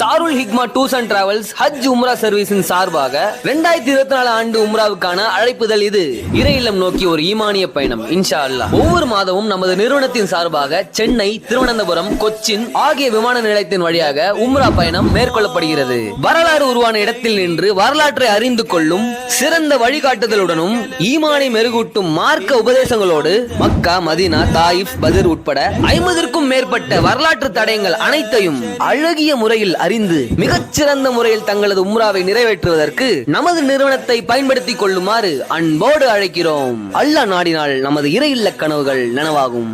Darul Hikma tours and travels Hajj Umrah சர்வீஸின் சார்பாக ரெண்டாயிரத்தி இருபத்தி நாலு ஆண்டு உம்ராவுக்கான அழைப்புதல் இது. இறையிலம் நோக்கி ஒரு ஈமானிய பயணம் இன்ஷா அல்லா ஒவ்வொரு மாதமும் நமது நிறுவனத்தின் சார்பாக சென்னை திருவனந்தபுரம் கொச்சின் ஆகிய விமான நிலையத்தின் வழியாக உம்ரா பயணம் மேற்கொள்ளப்படுகிறது. வரலாறு உருவான இடத்தில் நின்று வரலாற்றை அறிந்து கொள்ளும் சிறந்த வழிகாட்டுதலுடனும் ஈமானை மெருகூட்டும் மார்க்க உபதேசங்களோடு மக்கா மதினா தாயிப் பதிர் உட்பட ஐம்பதற்கும் மேற்பட்ட வரலாற்று தடயங்கள் அனைத்தையும் அழகிய முறையில் அறிந்து மிகச்சிறந்த முறையில் தங்களது உம்ராவை நிறைவேற்றுவதற்கு நமது நிறுவனத்தை பயன்படுத்திக் கொள்ளுமாறு அன்போடு அழைக்கிறோம். அல்லாஹ் நாடினால் நமது இறை கனவுகள் நனவாகும்.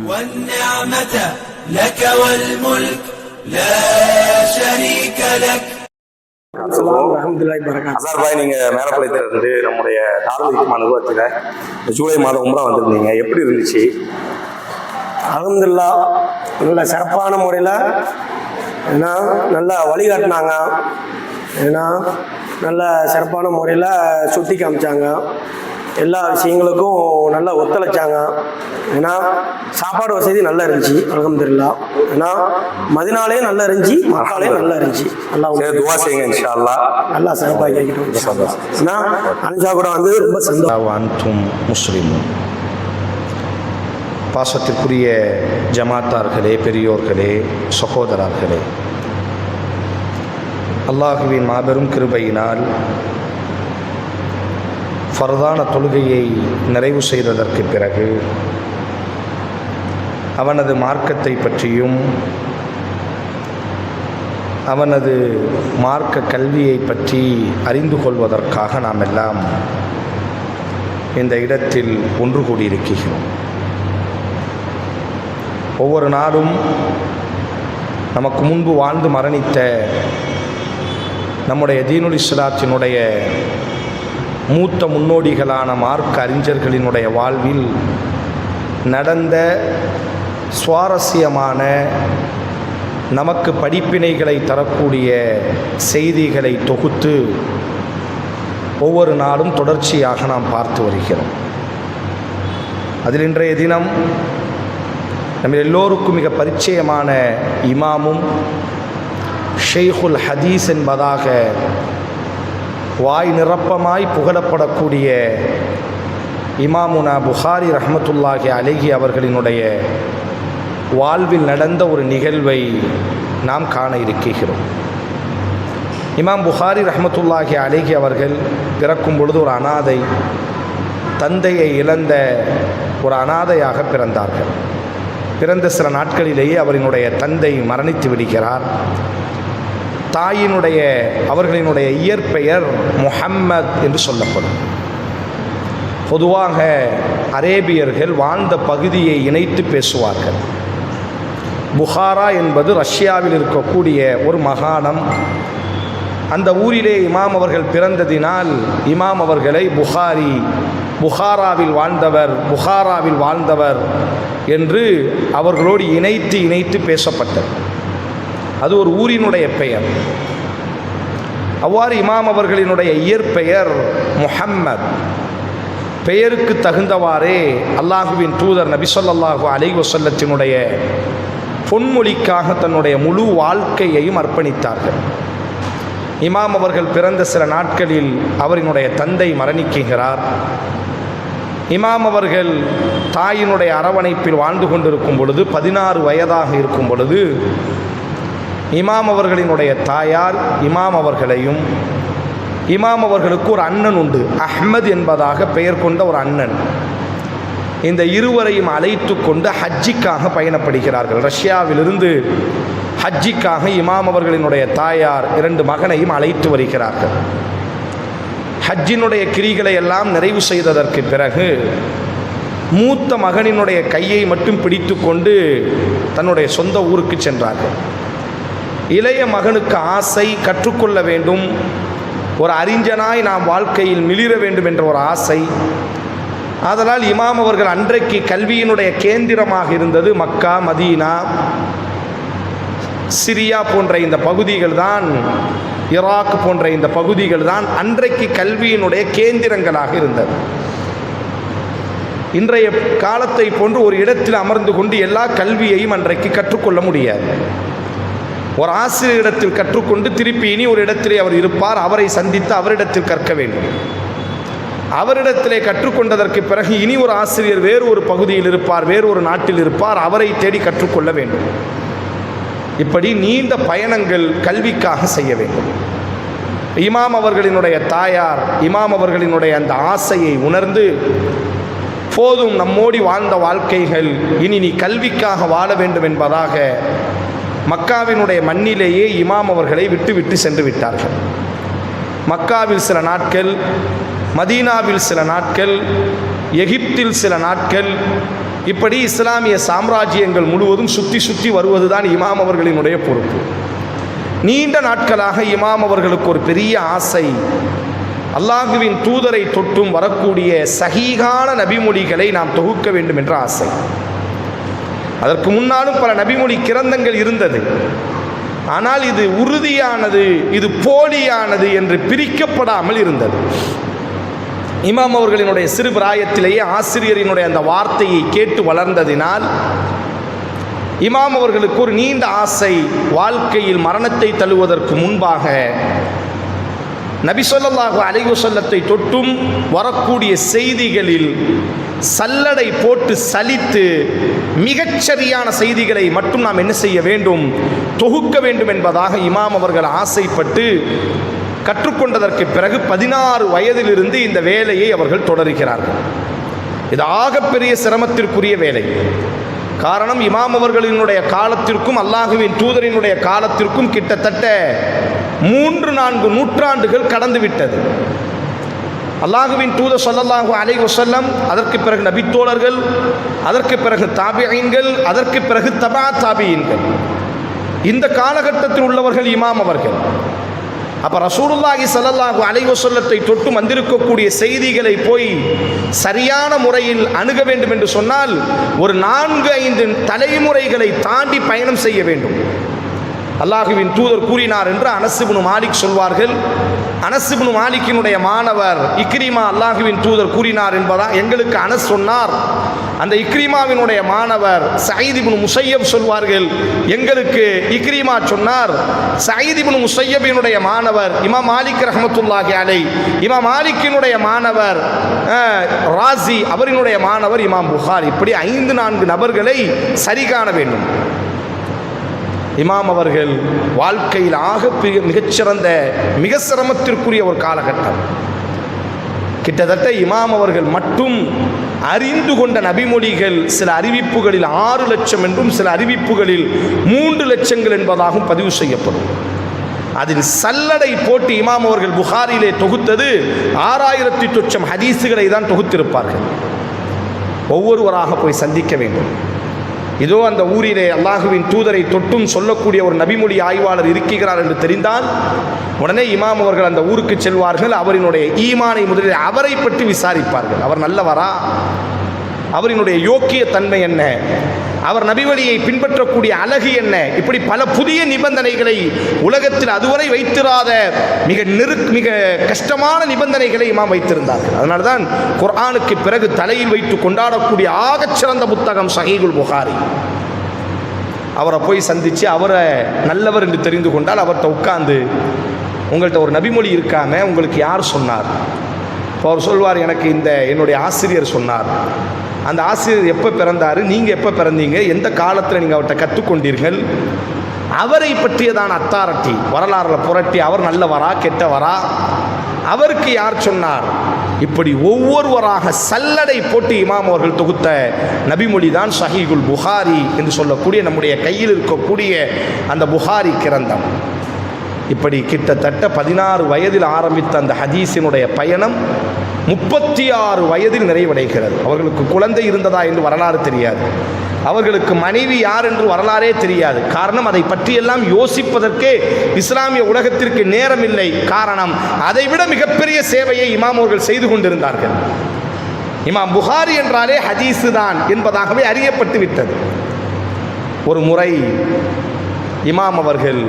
நம்முடைய ஜூலை மாதம் உம்ரா வந்திருந்தீங்க. எப்படி இருந்துச்சு? அல்ஹம்துலில்லாஹ் நல்ல சிறப்பான முறையில் ஏன்னா நல்லா வழிகாட்டினாங்க ஏன்னா நல்ல சிறப்பான முறையில் சுற்றி காமிச்சாங்க. எல்லா விஷயங்களுக்கும் நல்லா ஒத்துழைச்சாங்க. ஏன்னா சாப்பாடு வசதி நல்லா இருந்துச்சு அல்ஹம்துலில்லாஹ் ஏன்னா மதினாலே நல்லா இருந்துச்சு மக்காலே நல்லா இருந்துச்சு. நல்லா துவா செய்யுங்க இன்ஷா அல்லாஹ் நல்லா சிறப்பாக கேட்கிட்டோம் ஏன்னா அனுஷா கூட வந்து ரொம்ப சந்தோஷம். முஸ்லிமும் பாசத்திற்குரிய ஜமாத்தார்களே பெரியோர்களே சகோதரர்களே. அல்லாஹுவின் மாபெரும் கிருபையினால் ஃபர்தான தொழுகையை நிறைவு செய்ததற்கு பிறகு அவனது மார்க்கத்தை பற்றியும் அவனது மார்க்க கல்வியை பற்றி அறிந்து கொள்வதற்காக நாம் எல்லாம் இந்த இடத்தில் ஒன்று கூடியிருக்கிறோம். ஒவ்வொரு நாளும் நமக்கு முன்பு வாழ்ந்து மரணித்த நம்முடைய தீனுல் இஸ்லாத்தினுடைய மூத்த முன்னோடிகளான மார்க்க அறிஞர்களினுடைய வாழ்வில் நடந்த சுவாரஸ்யமான நமக்கு படிப்பினைகளை தரக்கூடிய செய்திகளை தொகுத்து ஒவ்வொரு நாளும் தொடர்ச்சியாக நாம் பார்த்து வருகிறோம். அதில் இன்றைய தினம் நம்ம எல்லோருக்கும் மிக பரிச்சயமான இமாமும் ஷெய்ஹுல் ஹதீஸ் என்பதாக வாய் நிரப்பமாய் புகழப்படக்கூடிய இமாமுனா புகாரி ரஹமத்துல்லாஹி அலஹி அவர்களினுடைய வாழ்வில் நடந்த ஒரு நிகழ்வை நாம் காண இருக்கிறோம் இமாம் புகாரி ரஹமத்துல்லாஹி அலேஹி அவர்கள் பிறக்கும் பொழுது ஒரு அனாதை தந்தையை இழந்த ஒரு அனாதையாக பிறந்தார்கள். பிறந்த சில நாட்களிலேயே அவரினுடைய தந்தை மரணித்து விடுகிறார். தாயினுடைய அவர்களினுடைய இயற்பெயர் முஹம்மத் என்று சொல்லப்படும். பொதுவாக அரேபியர்கள் வாழ்ந்த பகுதியை இணைத்து பேசுவார்கள். புகாரா என்பது ரஷ்யாவில் இருக்கக்கூடிய ஒரு மகாணம். அந்த ஊரிலே இமாம் அவர்கள் பிறந்ததினால் இமாம் அவர்களை புகாரி புகாராவில் வாழ்ந்தவர் புகாராவில் வாழ்ந்தவர் என்று அவர்களோடு இணைத்து இணைத்து பேசப்பட்டது. அது ஒரு ஊரினுடைய பெயர். அவ்வாறு இமாம் அவர்களினுடைய இயற்பெயர் முஹம்மத். பெயருக்கு தகுந்தவாறே அல்லாஹுவின் தூதர் நபிசல்லாஹு ஸல்லல்லாஹு அலைஹி பொன்மொழிக்காக தன்னுடைய முழு வாழ்க்கையையும் அர்ப்பணித்தார்கள். இமாம் அவர்கள் பிறந்த சில நாட்களில் அவரினுடைய தந்தை மரணிக்குகிறார் இமாம் அவர்கள் தாயினுடைய அரவணைப்பில் வாழ்ந்து கொண்டிருக்கும் பொழுது பதினாறு வயதாக இருக்கும் பொழுது இமாம் அவர்களினுடைய தாயார் இமாம் அவர்களையும் இமாம் அவர்களுக்கு ஒரு அண்ணன் உண்டு. அஹ்மத் என்பதாக பெயர் கொண்ட ஒரு அண்ணன். இந்த இருவரையும் அழைத்து கொண்டு ஹஜ்ஜிக்காக பயணப்படுகிறார்கள். ரஷ்யாவிலிருந்து ஹஜ்ஜிக்காக இமாம் அவர்களினுடைய தாயார் இரண்டு மகனையும் அழைத்து வருகிறார்கள். ஹஜ்ஜினுடைய கிரிகளை எல்லாம் நிறைவு செய்ததற்கு பிறகு மூத்த மகனினுடைய கையை மட்டும் பிடித்து கொண்டு தன்னுடைய சொந்த ஊருக்கு சென்றார்கள். இளைய மகனுக்கு ஆசை கற்றுக்கொள்ள வேண்டும். ஒரு அறிஞனாய் நாம் வாழ்க்கையில் மிளிர வேண்டும் என்ற ஒரு ஆசை. அதனால் இமாம் அவர்கள் அன்றைக்கு கல்வியினுடைய கேந்திரமாக இருந்தது மக்கா மதீனா. சிரியா போன்ற இந்த பகுதிகள் தான் ஈராக் போன்ற இந்த பகுதிகள் தான் அன்றைக்கு கல்வியினுடைய கேந்திரங்களாக இருந்தது. இன்றைய காலத்தை போன்று ஒரு இடத்தில் அமர்ந்து கொண்டு எல்லா கல்வியையும் அன்றைக்கு கற்றுக்கொள்ள முடியாது. ஒரு ஆசிரியரிடத்தில் கற்றுக்கொண்டு திருப்பி இனி ஒரு இடத்திலே அவர் இருப்பார் அவரை சந்தித்து அவரிடத்தில் கற்க வேண்டும். அவரிடத்திலே கற்றுக்கொண்டதற்கு பிறகு இனி ஒரு ஆசிரியர் வேறு ஒரு பகுதியில் இருப்பார் வேறு ஒரு நாட்டில் இருப்பார் அவரை தேடி கற்றுக்கொள்ள வேண்டும். இப்படி நீண்ட பயணங்கள் கல்விக்காக செய்ய வேண்டும். இமாம் அவர்களினுடைய தாயார் இமாம் அவர்களினுடைய அந்த ஆசையை உணர்ந்து போதும் நம்மோடி வாழ்ந்த வாழ்க்கைகள் இனி நீ கல்விக்காக வாழ வேண்டும் என்பதாக மக்காவினுடைய மண்ணிலேயே இமாம் அவர்களை விட்டுவிட்டு சென்று விட்டார்கள். மக்காவில் சில நாட்கள் மதீனாவில் சில நாட்கள் எகிப்தில் சில நாட்கள் இப்படி இஸ்லாமிய சாம்ராஜ்யங்கள் முழுவதும் சுற்றி சுற்றி வருவதுதான் இமாம் அவர்களினுடைய பொறுப்பு. நீண்ட நாட்களாக இமாம் அவர்களுக்கு ஒரு பெரிய ஆசை. அல்லாஹுவின் தூதரை தொட்டும் வரக்கூடிய சகீகான நபிமொழிகளை நாம் தொகுக்க வேண்டும் என்ற ஆசை. அதற்கு முன்னாலும் பல நபிமொழி கிரந்தங்கள் இருந்தது. ஆனால் இது உறுதியானது இது போலியானது என்று பிரிக்கப்படாமல் இருந்தது. இமாம் அவர்களினுடைய சிறு பிராயத்திலேயே ஆசிரியரினுடைய அந்த வார்த்தையை கேட்டு வளர்ந்ததினால் இமாம் அவர்களுக்கு ஒரு நீண்ட ஆசை வாழ்க்கையில் மரணத்தை தழுவதற்கு முன்பாக நபி ஸல்லல்லாஹு அலைஹி தொட்டும் வரக்கூடிய செய்திகளில் சல்லடை போட்டு சலித்து மிகச்சரியான செய்திகளை மட்டும் நாம் என்ன செய்ய வேண்டும்? தொகுக்க வேண்டும் என்பதாக இமாம் அவர்கள் ஆசைப்பட்டு கற்றுக்கொண்டதற்கு பிறகு பதினாறு வயதிலிருந்து இந்த வேலையை அவர்கள் தொடருகிறார்கள். இது ஆகப்பெரிய சிரமத்திற்குரிய வேலை. காரணம் இமாம் அவர்களினுடைய காலத்திற்கும் அல்லாஹுவின் தூதரினுடைய காலத்திற்கும் கிட்டத்தட்ட மூன்று நான்கு நூற்றாண்டுகள் கடந்துவிட்டது. அல்லாஹுவின் தூதர் சொல்லல்லாஹு அலை வசல்லம் அதற்கு பிறகு நபித்தோழர்கள் அதற்கு பிறகு தாபியீன்கள் அதற்கு பிறகு தபா தாபியீன்கள். இந்த காலகட்டத்தில் உள்ளவர்கள் இமாம் அவர்கள். அப்போ ரசூலுல்லாஹி ஸல்லல்லாஹு அலைவசல்லத்தை தொட்டு வந்திருக்கக்கூடிய செய்திகளை போய் சரியான முறையில் அணுக வேண்டும் என்று சொன்னால் ஒரு நான்கு ஐந்து தலைமுறைகளை தாண்டி பயணம் செய்ய வேண்டும். அல்லாஹுவின் தூதர் கூறினார் என்று அனசுபுனு மாலிக் சொல்வார்கள். அனசுபுனு மாலிக்கினுடைய மாணவர் இக்ரிமா அல்லாஹுவின் தூதர் கூறினார் என்பதா எங்களுக்கு அனஸ் சொன்னார். அந்த இக்ரிமாவினுடைய மாணவர் சயீதிபுன் முசையப் சொல்வார்கள் எங்களுக்கு இக்ரிமா சொன்னார். சயீதிபுன் முசையபினுடைய மாணவர் இமா மாலிக் ரஹமத்துல்லாஹி அலை இமா மாலிக்கினுடைய மாணவர் ராசி அவரினுடைய மாணவர் இமாம் புகார். இப்படி ஐந்து நான்கு நபர்களை சரி காண வேண்டும். இமாம் அவர்கள் வாழ்க்கையில் ஆக மிகச்சிறந்த மிக சிரமத்திற்குரிய ஒரு காலகட்டம். கிட்டத்தட்ட இமாம் அவர்கள் மட்டும் அறிந்து கொண்ட நபிமொழிகள் சில அறிவிப்புகளில் ஆறு லட்சம் என்றும் சில அறிவிப்புகளில் மூன்று லட்சங்கள் என்பதாகவும் பதிவு செய்யப்படும். அதில் சல்லடை போட்டு இமாம் அவர்கள் புகாரிலே தொகுத்தது ஆறாயிரத்தி தொச்சம் ஹதீஸுகளை தான் தொகுத்திருப்பார்கள். ஒவ்வொருவராக போய் சந்திக்க வேண்டும். இதோ அந்த ஊரிலே அல்லாஹுவின் தூதரை தொட்டும் சொல்லக்கூடிய ஒரு நபிமொழி ஆய்வாளர் இருக்கிறார் என்று தெரிந்தால் உடனே இமாம் அவர்கள் அந்த ஊருக்கு செல்வார்கள். அவரினுடைய ஈமானை முதலில் அவரை பற்றி விசாரிப்பார்கள். அவர் நல்லவரா? அவரினுடைய யோக்கிய தன்மை என்ன? அவர் நபிவழியை பின்பற்றக்கூடிய அழகு என்ன? இப்படி பல புதிய நிபந்தனைகளை உலகத்தில் அதுவரை வைத்திராத மிக நெரு மிக கஷ்டமான நிபந்தனைகளை இமாம் வைத்திருந்தார்கள். அதனால தான் குர்ஆனுக்கு பிறகு தலையில் வைத்து கொண்டாடக்கூடிய ஆகச்சிறந்த புத்தகம் சஹீகுல் புகாரி. அவரை போய் சந்தித்து அவரை நல்லவர் என்று தெரிந்து கொண்டால் அவர்கிட்ட உட்கார்ந்து உங்கள்கிட்ட ஒரு நபிமொழி இருக்காம உங்களுக்கு யார் சொன்னார்? இப்போ அவர் சொல்வார் எனக்கு இந்த என்னுடைய ஆசிரியர் சொன்னார். அந்த ஆசிரியர் எப்போ பிறந்தார்? நீங்கள் எப்போ பிறந்தீங்க? எந்த காலத்தில் நீங்கள் அவர்கிட்ட கற்றுக்கொண்டீர்கள் அவரை பற்றியதான அத்தாரிட்டி வரலாறுல புரட்டி அவர் நல்லவரா கெட்டவரா? அவருக்கு யார் சொன்னார்? இப்படி ஒவ்வொருவராக சல்லடை போட்டு இமாம் அவர்கள் தொகுத்த நபிமொழி தான் ஷஹீகுல் புகாரி என்று சொல்லக்கூடிய நம்முடைய கையில் இருக்கக்கூடிய அந்த புகாரி கிரந்தம். இப்படி கிட்டத்தட்ட பதினாறு வயதில் ஆரம்பித்த அந்த ஹதீஸினுடைய பயணம் முப்பத்தி ஆறு வயதில் நிறைவடைகிறது. அவர்களுக்கு குழந்தை இருந்ததா என்று வரலாறு தெரியாது. அவர்களுக்கு மனைவி யார் என்று வரலாறே தெரியாது. காரணம் அதை பற்றியெல்லாம் யோசிப்பதற்கே இஸ்லாமிய உலகத்திற்கு நேரமில்லை. காரணம் அதைவிட மிகப்பெரிய சேவையை இமாம் அவர்கள் செய்து கொண்டிருந்தார்கள். இமாம் புகாரி என்றாலே ஹதீஸு தான் என்பதாகவே அறியப்பட்டு விட்டது ஒரு முறை இமாம் அவர்கள்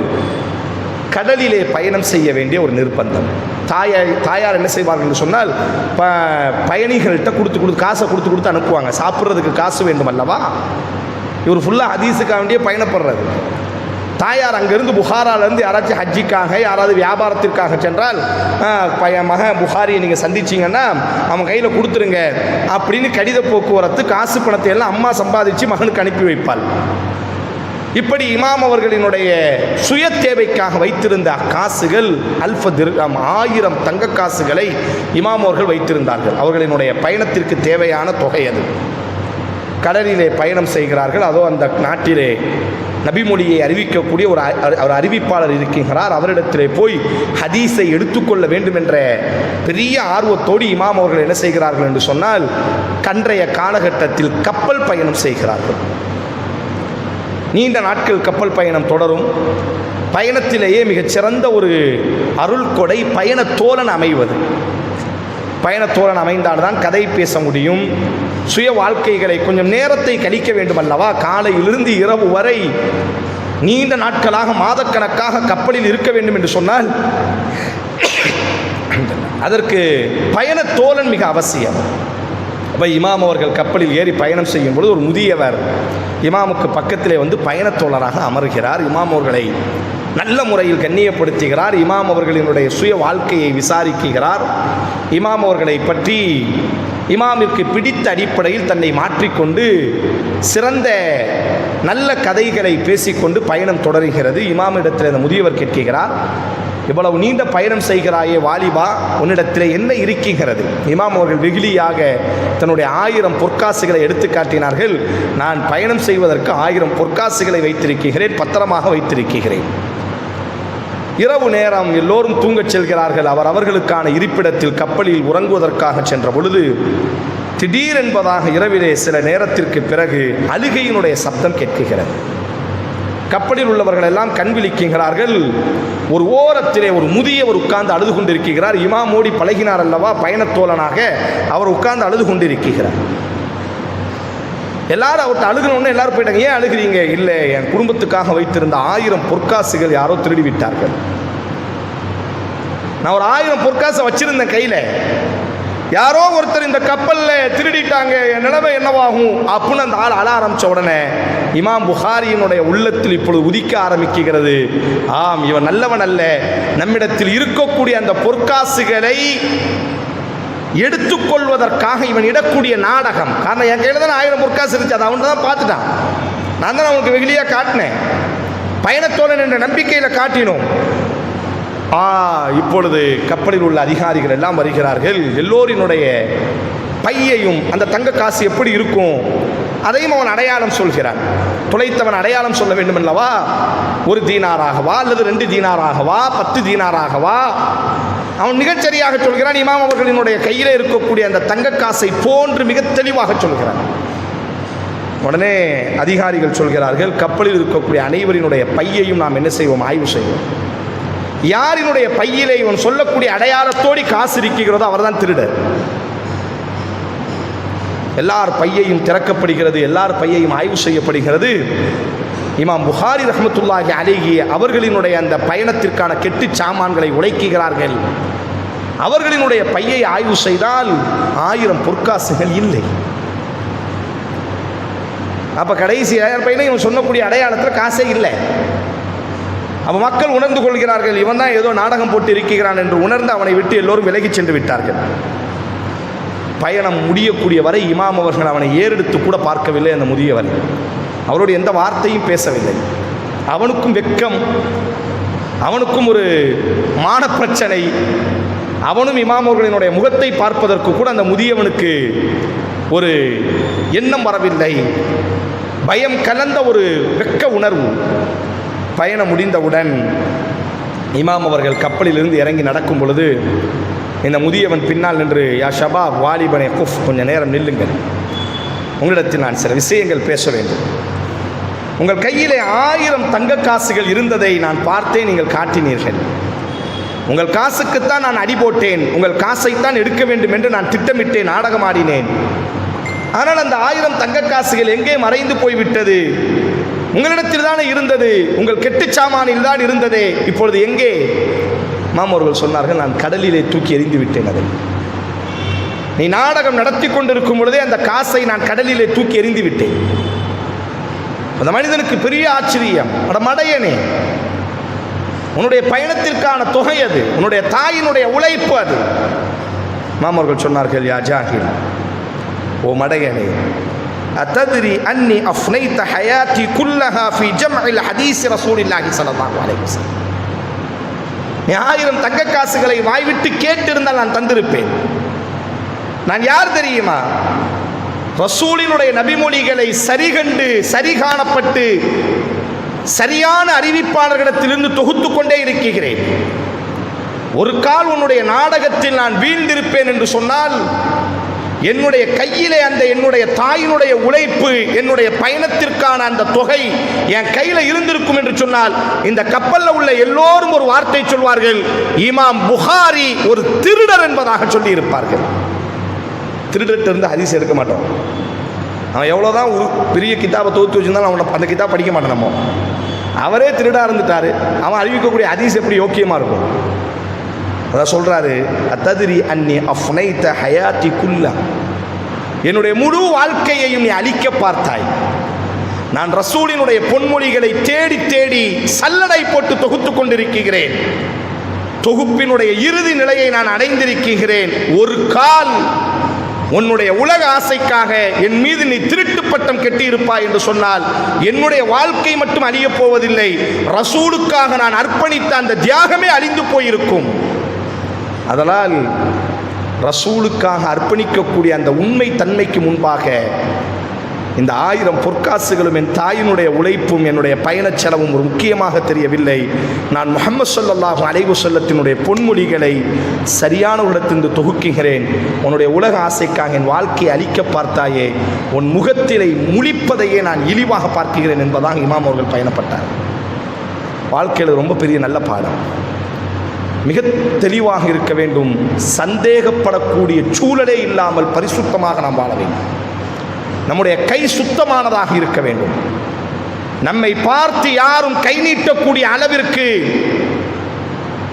கடலிலே பயணம் செய்ய வேண்டிய ஒரு நிர்பந்தம். தாயார் தாயார் என்ன செய்வார்கள் சொன்னால் ப பயணிகள்கிட்ட கொடுத்து கொடுத்து காசை கொடுத்து கொடுத்து அனுப்புவாங்க. சாப்பிட்றதுக்கு காசு வேண்டும் அல்லவா? இவர் ஃபுல்லாக ஹதீஸுக்காக வேண்டிய பயணப்படுறது தாயார் அங்கேருந்து புகாராலேருந்து யாராச்சும் ஹஜ்ஜிக்காக யாராவது வியாபாரத்திற்காக சென்றால் "ஆ, மகன் புகாரியை நீங்கள் சந்திச்சிங்கன்னா அவன் கையில் கொடுத்துருங்க. அப்படின்னு கடித போக்குவரத்து காசு பணத்தை எல்லாம் அம்மா சம்பாதிச்சு மகனுக்கு அனுப்பி வைப்பாள். இப்படி இமாம் அவர்களினுடைய சுய தேவைக்காக வைத்திருந்த காசுகள் அல்ஃப திருகம் ஆயிரம் தங்க காசுகளை இமாம் அவர்கள் வைத்திருந்தார்கள். அவர்களினுடைய பயணத்திற்கு தேவையான தொகை அது. கடலிலே பயணம் செய்கிறார்கள். அதோ அந்த நாட்டிலே நபிமொழியை அறிவிக்கக்கூடிய ஒரு ஒரு அறிவிப்பாளர் இருக்கின்றார். அவரிடத்திலே போய் ஹதீஸை எடுத்துக்கொள்ள வேண்டும் என்ற பெரிய ஆர்வத்தோடு இமாம் அவர்கள் என்ன செய்கிறார்கள் என்று சொன்னால் கன்றைய காலகட்டத்தில் கப்பல் பயணம் செய்கிறார்கள். நீண்ட நாட்கள் கப்பல் பயணம் தொடரும். பயணத்திலேயே மிகச்சிறந்த ஒரு அருள் கொடை பயண தோழன் அமைவது. பயணத்தோழன் அமைந்தால்தான் கதை பேச முடியும். சுய வாழ்க்கைகளை கொஞ்சம் நேரத்தை கழிக்க வேண்டும் அல்லவா காலையிலிருந்து இரவு வரை நீண்ட நாட்களாக மாதக்கணக்காக கப்பலில் இருக்க வேண்டும் என்று சொன்னால் அதற்கு பயணத்தோழன் மிக அவசியம். இப்போ இமாம் அவர்கள் கப்பலில் ஏறி பயணம் செய்யும் பொழுது ஒரு முதியவர் இமாமுக்கு பக்கத்திலே வந்து பயணத்தோழராக அமர்கிறார். இமாம் அவர்களை நல்ல முறையில் கண்ணியப்படுத்துகிறார். இமாம் அவர்களினுடைய சுய வாழ்க்கையை விசாரிக்கிறார். இமாம் அவர்களை பற்றி இமாமிற்கு பிடித்த அடிப்படையில் தன்னை மாற்றிக்கொண்டு சிறந்த நல்ல கதைகளை பேசிக்கொண்டு பயணம் தொடருகிறது. இமாமிடத்தில் அந்த முதியவர் கேட்கிறார் இவ்வளவு நீண்ட பயணம் செய்கிறாயே வாலிபா உன்னிடத்தில் என்ன இருக்கின்றது? இமாம் அவர்கள் வெகுளியாக தன்னுடைய ஆயிரம் பொற்காசுகளை எடுத்து காட்டினார்கள். நான் பயணம் செய்வதற்கு ஆயிரம் பொற்காசுகளை வைத்திருக்கிறேன் பத்திரமாக வைத்திருக்கிறேன். இரவு நேரம் எல்லோரும் தூங்கச் செல்கிறார்கள். அவர் அவர்களுக்கான இருப்பிடத்தில் கப்பலில் உறங்குவதற்காக சென்ற பொழுது திடீரென்பதாக இரவிலே சில நேரத்திற்கு பிறகு அழுகையினுடைய சப்தம் கேட்குகிறது. கப்பலில் உள்ளவர்கள் எல்லாம் கண் விழிக்கிறார்கள் ஒரு ஓரத்திலே ஒரு முதியவர் உட்கார்ந்து அழுது கொண்டிருக்கிறார் இமாம் மோடி பழகினார் அல்லவா? பயணத்தோழனாக அவர் உட்கார்ந்து அழுது கொண்டிருக்கிறார் எல்லாரும் அவர்கிட்ட அழுகணும்னு எல்லாரும் போயிட்டாங்க. ஏன் அழுகிறீங்க? இல்லை என் குடும்பத்துக்காக வைத்திருந்த ஆயிரம் பொற்காசுகள் யாரோ திருடி விட்டார்கள் நான் ஒரு ஆயிரம் பொற்காசை வச்சிருந்தேன் கையில். யாரோ ஒருத்தர் இந்த கப்பலில் திருடிட்டாங்க. என் நிலைமை என்னவாகும்? அப்படின்னு அந்த ஆள் அழ ஆரம்பித்த உடனே இமாம் புகாரியினுடைய உள்ளத்தில் இப்பொழுது உதிக்க ஆரம்பிக்கிறது. ஆம் இவன் நல்லவன் அல்ல. நம்மிடத்தில் இருக்கக்கூடிய அந்த பொற்காசுகளை எடுத்துக்கொள்வதற்காக இவன் இடக்கூடிய நாடகம். காரணம் என் கையில் தான் ஆயிரம் பொற்காசு இருந்துச்சு. அதை அவன் தான் பார்த்துட்டான். நான் தான் அவனுக்கு வெகுளியாக காட்டினேன். பயணத்தோழன் என்ற நம்பிக்கையில் காட்டினோம். ஆ இப்பொழுது கப்பலில் உள்ள அதிகாரிகள் எல்லாம் வருகிறார்கள். எல்லோரினுடைய பையையும் அந்த தங்க காசு எப்படி இருக்கும்? அதையும் அவன் அடையாளம் சொல்கிறான். துளைத்தவன் அடையாளம் சொல்ல வேண்டும் அல்லவா ஒரு தீனாராகவா அல்லது ரெண்டு தீனாராகவா? பத்து தீனாராகவா? அவன் மிகச்சரியாக சொல்கிறான். இமாம் அவர்களினுடைய கையில் இருக்கக்கூடிய அந்த தங்க காசை போன்று மிக தெளிவாக சொல்கிறான். உடனே அதிகாரிகள் சொல்கிறார்கள் கப்பலில் இருக்கக்கூடிய அனைவரினுடைய பையையும் நாம் என்ன செய்வோம்? ஆய்வு செய்வோம். யாரினுடைய பையிலே இவன் சொல்லக்கூடிய அடையாளத்தோடி காசு இருக்கிறதோ அவர்தான் திருடர். எல்லார் பையையும் திறக்கப்படுகிறது எல்லார் பையையும் ஆய்வு செய்யப்படுகிறது. இமாம் புகாரி ரஹமத்துல்லாஹி அலேஹி அவர்களினுடைய அந்த பயணத்திற்கான கெட்டு சாமான்களை உழைக்குகிறார்கள் அவர்களினுடைய பையை ஆய்வு செய்தால் ஆயிரம் பொற்காசுகள் இல்லை. அப்போ கடைசி பையனை இவன் சொன்னக்கூடிய அடையாளத்தில் காசே இல்லை. அப்போ மக்கள் உணர்ந்து கொள்கிறார்கள் இவன் தான் ஏதோ நாடகம் போட்டு இருக்கிறான் என்று உணர்ந்து அவனை விட்டு எல்லோரும் விலகிச் சென்று விட்டார்கள். பயணம் முடியக்கூடிய வரை இமாம் அவர்கள் அவனை ஏறெடுத்து கூட பார்க்கவில்லை அந்த முதியவன் அவரோடு எந்த வார்த்தையும் பேசவில்லை. அவனுக்கும் வெட்கம் அவனுக்கும் ஒரு மான பிரச்சனை அவனும் இமாம் அவர்களினுடைய முகத்தை பார்ப்பதற்கு கூட அந்த முதியவனுக்கு ஒரு எண்ணம் வரவில்லை. பயம் கலந்த ஒரு வெட்க உணர்வு. பயணம் முடிந்தவுடன் இமாம் அவர்கள் கப்பலிலிருந்து இறங்கி நடக்கும் பொழுது இந்த முதியவன் பின்னால் நின்று யா ஷபா வாலிபனை குஃப் கொஞ்சம் நேரம் நில்லுங்கள். உங்களிடத்தில் நான் சில விஷயங்கள் பேச வேண்டும். உங்கள் கையிலே ஆயிரம் தங்க காசுகள் இருந்ததை நான் பார்த்தேன் நீங்கள் காட்டினீர்கள். உங்கள் காசுக்குத்தான் நான் அடி போட்டேன். உங்கள் காசைத்தான் எடுக்க வேண்டும் என்று நான் திட்டமிட்டேன் நாடகமாடினேன் ஆனால் அந்த ஆயிரம் தங்க காசுகள் எங்கே மறைந்து போய்விட்டது? உங்களிடத்தில் தானே இருந்தது. உங்கள் கெட்டுச்சாமானில் தான் இருந்ததே. இப்பொழுது எங்கே? மாமோர்கள் சொன்னார்கள் நான் கடலிலே தூக்கி எறிந்து விட்டேன் அதை. நீ நாடகம் நடத்தி கொண்டிருக்கும் பொழுதே அந்த காசை நான் கடலிலே தூக்கி எறிந்து விட்டேன். அந்த மனிதனுக்கு பெரிய ஆச்சரியம். அட மடையனே உன்னுடைய பயணத்திற்கான தொகை அது உன்னுடைய தாயினுடைய உழைப்பு அது. மாமர்கள் சொன்னார்கள் யா ஜாகில் ஓ மடையனே அத்ததிரி அன்னி அஃப்னைத்த ஹயாத்தி குல்லஹா ஃபி ஜம்இல் ஹதீஸ் ரசூலில்லாஹி ஸல்லல்லாஹு அலைஹி வஸல்லம். ஆயிரம் தங்க காசுகளை வாய்விட்டு கேட்டிருந்தால் நான் தந்திருப்பேன். நான் யார் தெரியுமா? ரசூலினுடைய நபிமொழிகளை சரிகண்டு சரி காணப்பட்டு சரியான அறிவிப்பாளர்களிடத்திலிருந்து தொகுத்து கொண்டே இருக்கிறேன். ஒரு கால் உன்னுடைய நாடகத்தில் நான் வீழ்ந்திருப்பேன் என்று சொன்னால் என்னுடைய கையிலே அந்த என்னுடைய தாயினுடைய உழைப்பு என்னுடைய பயணத்திற்கான அந்த தொகை என் கையில் இருந்திருக்கும் என்று சொன்னால் இந்த கப்பலில் உள்ள எல்லோரும் ஒரு வார்த்தை சொல்வார்கள் இமாம் புகாரி ஒரு திருடர் என்பதாக சொல்லி இருப்பார்கள் திருடர்கிட்ட இருந்து ஹரிசு எடுக்க மாட்டோம். அவன் எவ்வளோதான் பெரிய கிதாபை தொகுத்து வச்சிருந்தாலும் அவனை அந்த கிதாப் படிக்க மாட்டேன் நம்ம. அவரே திருடா இருந்துட்டாரு. அவன் அறிவிக்கக்கூடிய ஹதீஸ் எப்படி யோக்கியமாக இருக்கும்? அதான் சொல்றாரு அத்ததிரி அன்னி அஃப்னைத்த ஹயாத்தி குல்லா. என்னுடைய முழு வாழ்க்கையையும் நீ அழிக்க பார்த்தாய். நான் ரசூலினுடைய பொன்மொழிகளை தேடி தேடி சல்லடை போட்டு தொகுத்து கொண்டிருக்கிறேன். தொகுப்பினுடைய இறுதி நிலையை நான் அடைந்திருக்கிறேன். ஒரு கால் உன்னுடைய உலக ஆசைக்காக என் மீது நீ திருட்டு பட்டம் கெட்டியிருப்பாய் என்று சொன்னால் என்னுடைய வாழ்க்கை மட்டும் அழியப் போவதில்லை. ரசூலுக்காக நான் அர்ப்பணித்த அந்த தியாகமே அழிந்து போயிருக்கும். அதனால் ரசூலுக்காக அர்ப்பணிக்கக்கூடிய அந்த உண்மை தன்மைக்கு முன்பாக இந்த ஆயிரம் பொற்காசுகளும் என் தாயினுடைய உழைப்பும் என்னுடைய பயணச் செலவும் ஒரு முக்கியமாக தெரியவில்லை. நான் முகமது சொல்லல்லாஹு அலைவு சொல்லத்தினுடைய பொன்மொழிகளை சரியான இடத்திலிருந்து தொகுக்குகிறேன். உன்னுடைய உலக ஆசைக்காக என் வாழ்க்கையை அழிக்க பார்த்தாயே உன் முகத்திலே முழிப்பதையே நான் இழிவாக பார்க்கிறேன் என்பதாக இமாம் அவர்கள் பயணப்பட்டார். வாழ்க்கையில் ரொம்ப பெரிய நல்ல பாடம். மிக தெளிவாக இருக்க வேண்டும். சந்தேகப்படக்கூடிய சூழலே இல்லாமல் பரிசுத்தமாக நாம் வாழ வேண்டும். நம்முடைய கை சுத்தமானதாக இருக்க வேண்டும். நம்மை பார்த்து யாரும் கை நீட்டக்கூடிய அளவிற்கு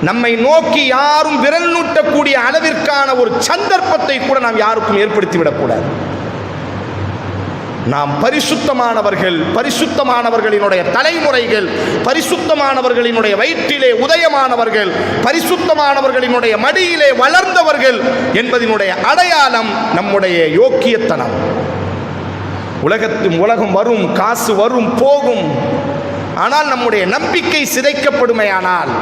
நம்மை நோக்கி யாரும் விரல் நூட்டக்கூடிய அளவிற்கான ஒரு சந்தர்ப்பத்தை கூட நாம் யாருக்கும் ஏற்படுத்தி விடக்கூடாது நாம் பரிசுத்தமானவர்கள் பரிசுத்தமானவர்களினுடைய தலைமுறைகள் பரிசுத்தமானவர்களினுடைய வயிற்றிலே உதயமானவர்கள் பரிசுத்தமானவர்களினுடைய மடியிலே வளர்ந்தவர்கள் என்பதனுடைய அடையாளம் நம்முடைய யோக்கியத்தனம். உலகத்தின் உலகம் வரும் காசு வரும் போகும். ஆனால் நம்முடைய நம்பிக்கை சிதைக்கப்படுமையானால்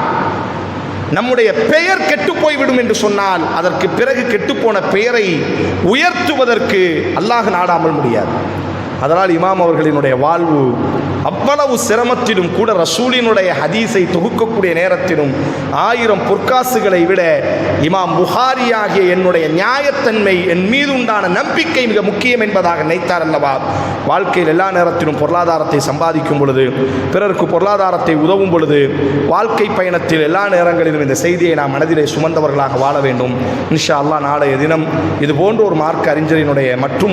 நம்முடைய பெயர் கெட்டுப்போய்விடும் என்று சொன்னால் அதற்கு பிறகு கெட்டுப்போன பெயரை உயர்த்துவதற்கு அல்லாஹ் நாடாமல் முடியாது. அதனால் இமாம் அவர்களினுடைய வாழ்வு அவ்வளவு சிரமத்திலும் கூட ரசூலினுடைய ஹதீஸை தொகுக்கக்கூடிய நேரத்திலும் ஆயிரம் பொற்காசுகளை விட இமாம் புகாரி ஆகிய என்னுடைய நியாயத்தன்மை என் மீது உண்டான நம்பிக்கை மிக முக்கியம் என்பதாக நினைத்தார் அல்லவா? வாழ்க்கையில் எல்லா நேரத்திலும் பொருளாதாரத்தை சம்பாதிக்கும் பொழுது பிறருக்கு பொருளாதாரத்தை உதவும் பொழுது வாழ்க்கை பயணத்தில் எல்லா நேரங்களிலும் இந்த செய்தியை நாம் மனதிலே சுமந்தவர்களாக வாழ வேண்டும். இன்ஷா அல்லாஹ் நாளைய தினம் இது போன்ற ஒரு மார்க்க அறிஞரினுடைய மற்றும் ஒரு